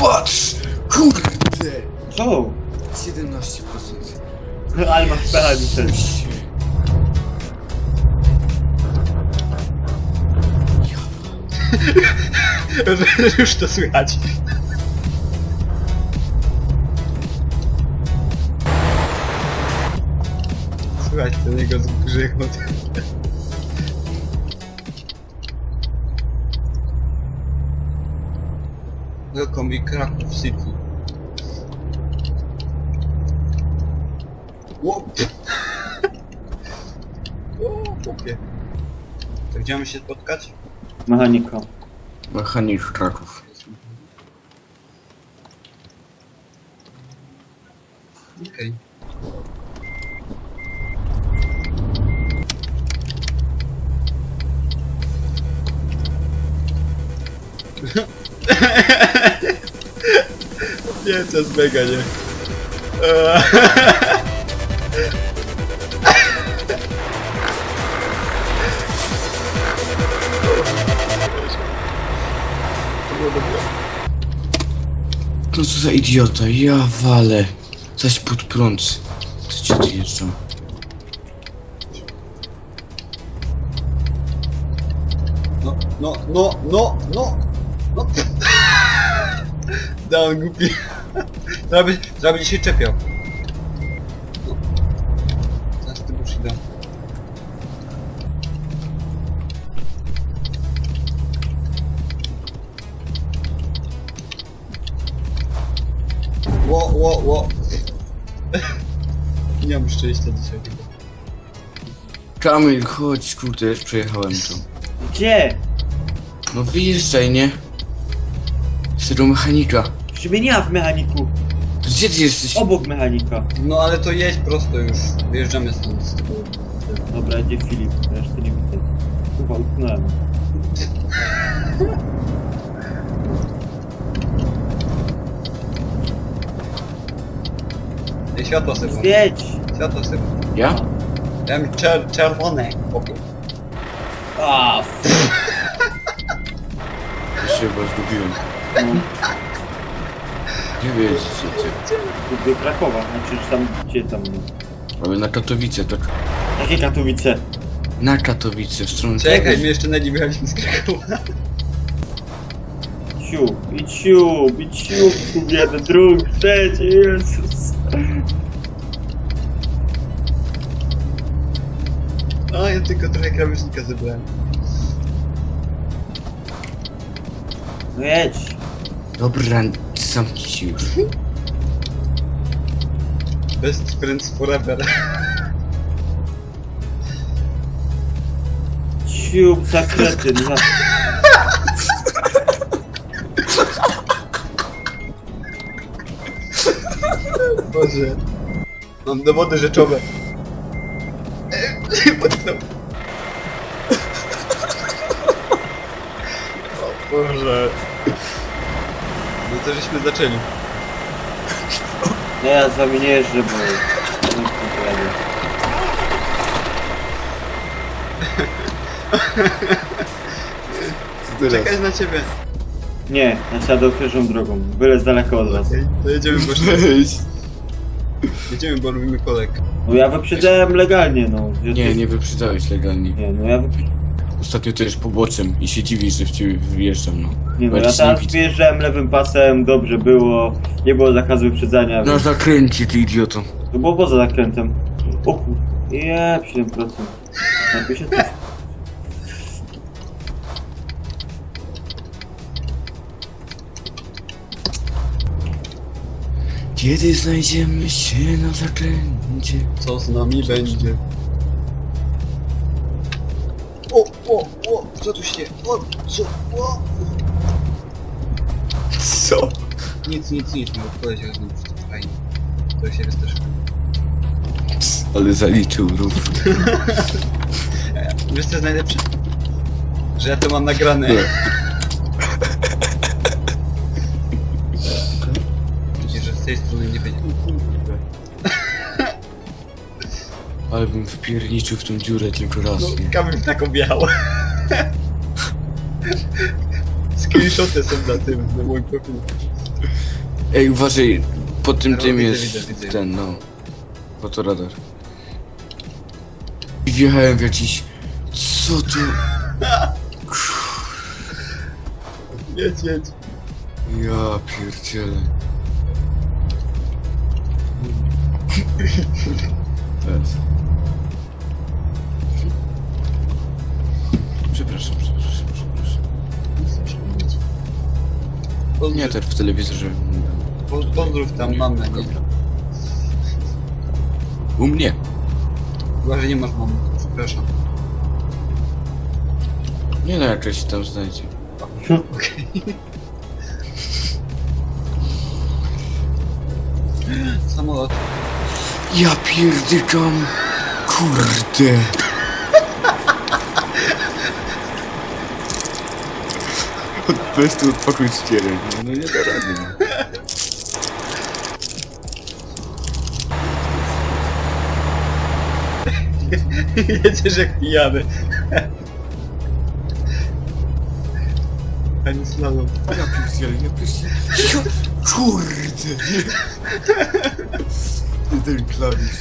Patrz! Kurde! Co? 17%. No, ale masz pecha. Już to słychać. Słychać ten jego zgrzechot. Welcome i Kraków City. Ło! O, chłopie. To gdzie mamy się spotkać? Mechanika. Mechanik Kraków. Okej. Nie, to jest mega, nie? Eee. Dobre. No co za idiota, ja walę. Zaś pod prąd. Co ci tu jeżdżą? No, no, no, no, no, no. Dałem głupi. Zrobię, zrobię się czepiał. Zaraz ty już idę. Ło, ło, ło. Nie mam szczęścia dzisiaj. Kamil, chodź, kurde, już przejechałem to. Gdzie? No wyjeżdżaj, nie? Z tego mechanika. Przecież mnie nie ma w mechaniku. To gdzie ty jesteś? Obok mechanika. No ale to jedź prosto już. Wyjeżdżamy stąd. z tego. Dobra, gdzie Filip? Reszty nie widzę. Chyba utknąłem. Ej, światło sypą. Zwiedź! Światło sypą. Ja? Ja mam czer czerwone. Chłopie. A, f- Ja się chyba zgubiłem. no, Gdzie wy jeździcie, do Krakowa. Znaczy, czy tam, gdzie tam? no. Ale na Katowice, tak? Jakie Katowice? Na Katowice, w stronę... Czekaj, my jeszcze na nie wyjechaliśmy z Krakowa. Idź siup, idź siup, tu jeden, drugi, trzeci, Jezus. A, ja tylko trochę krawężnika zebrałem. No jedź. Dobra, zamknij się już. Best friends forever. Siup, zakrety, no. Boże. Mam dowody rzeczowe. Potknął. O Boże. No to żeśmy zaczęli. No ja z wami nie jeżdżę, bo... nie pojadę. Czekać na ciebie. Nie, ja siadę pierwszą drogą, byle z daleka od was. Okej, to jedziemy, bo, jedziemy, bo lubimy kolek. No ja wyprzedzałem legalnie, no. Gdzie Nie, ty- nie wyprzedzałeś legalnie. Nie, no ja wyprzedzałem. Ostatnio też poboczem i się dziwisz, że w ciebie wyjeżdżam, no. Nie no, ja widzę. wyjeżdżałem lewym pasem, dobrze było, nie było zakazu wyprzedzania, Na więc zakręcie, ty idioto. to było poza zakrętem. O kur... Jeb, 7%. Napiszę coś. Kiedy znajdziemy się na zakręcie? Co z nami będzie? O, o, o, co tu się? O, co? O. Co? Nic, nic, nic, nie odpowiedział znów. Fajnie. To się wystraszyłem. Ale zaliczył rów. Wiesz co jest najlepsze? Że ja to mam nagrane. Nie. Widzisz, że z tej strony nie będzie. Ale bym wpierniczył w tą dziurę tylko raz, No, nie? Kamil tak objechał. Screenshoty są na tym, na moim profilu. Ej, uważaj, pod tym No, tym widzę, jest widzę, widzę. ten, no. Fotoradar. I wjechałem w jakiś... Co to? Jedź, jedź. Ja pierdzielę. Teraz. Przepraszam, przepraszam, przepraszam. Pozdrów, Nie, też w telewizorze. po- pozdrów tam mamę, nie? U mnie. Chyba, że nie masz mamy. Przepraszam. Nie no, jakaś się tam znajdzie. Okej. Samolot. Ja pierdykam. Kurde. Od bestu odpakuj ścierę. No nie da rady. Jedziesz jak pijany. Ani slalom. Ja pierdzielę, ja pierdzielę. Kurde. Nie ten klawisz.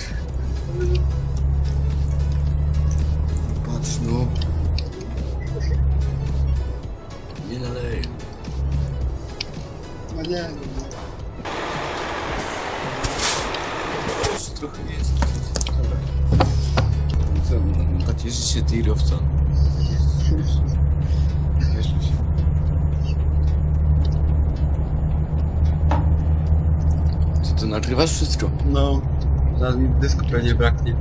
Patrz no. Nie naleję. No nie, Jeszcze trochę jest. Co, no, pacierzysz się tirowca. Cieszmy się. Czy to nagrywasz wszystko? no. Zaraz mi dysku pewnie braknie.